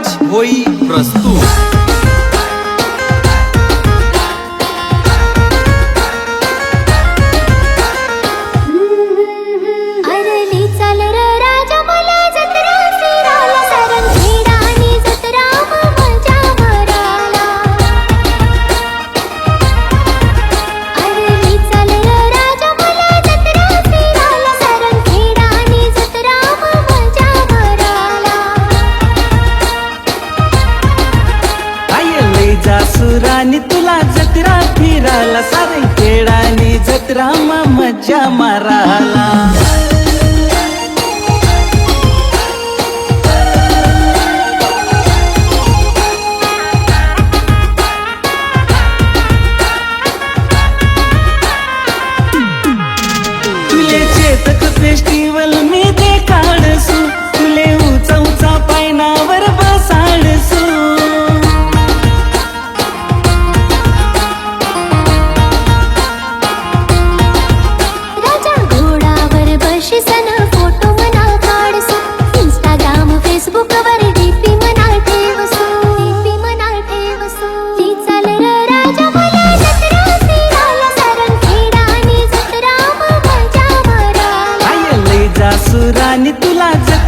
આજ હોય પ્રસ્તુત जत्रा मजा माराला.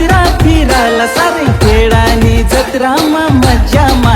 जत्रा फिराला सारे खेळानी जत्रा मा मज्जा मा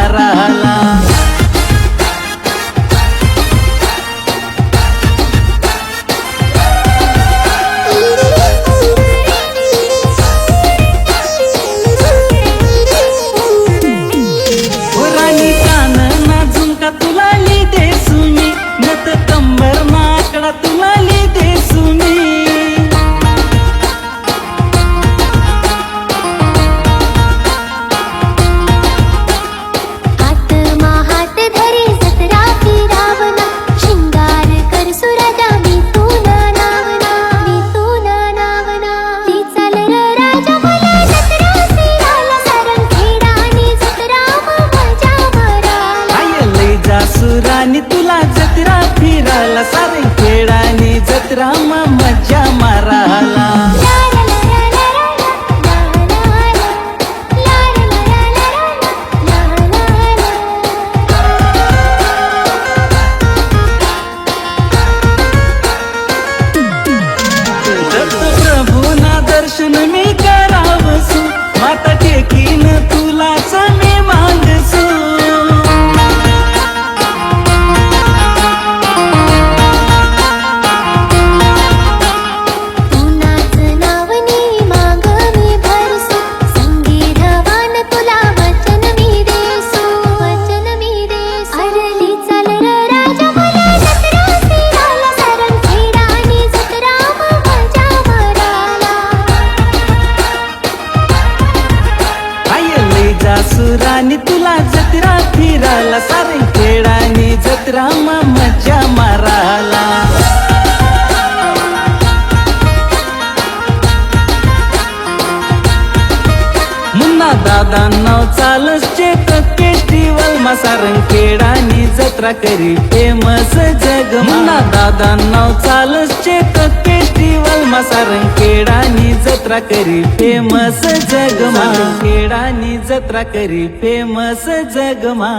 জানি তুই राणी तुला जत्रा फिराला सारे खेळाने जत्रा मा मजा माराला मुन्ना दादा नाव चालस चेत केस्टिवल मा सारंग खेळानी जत्रा करी फेमस जग मुन्ना दादा नाव चालस चेत मामा सारंग जत्रा करी फेमस जगमा. खेडानी जत्रा करी फेमस जगमा.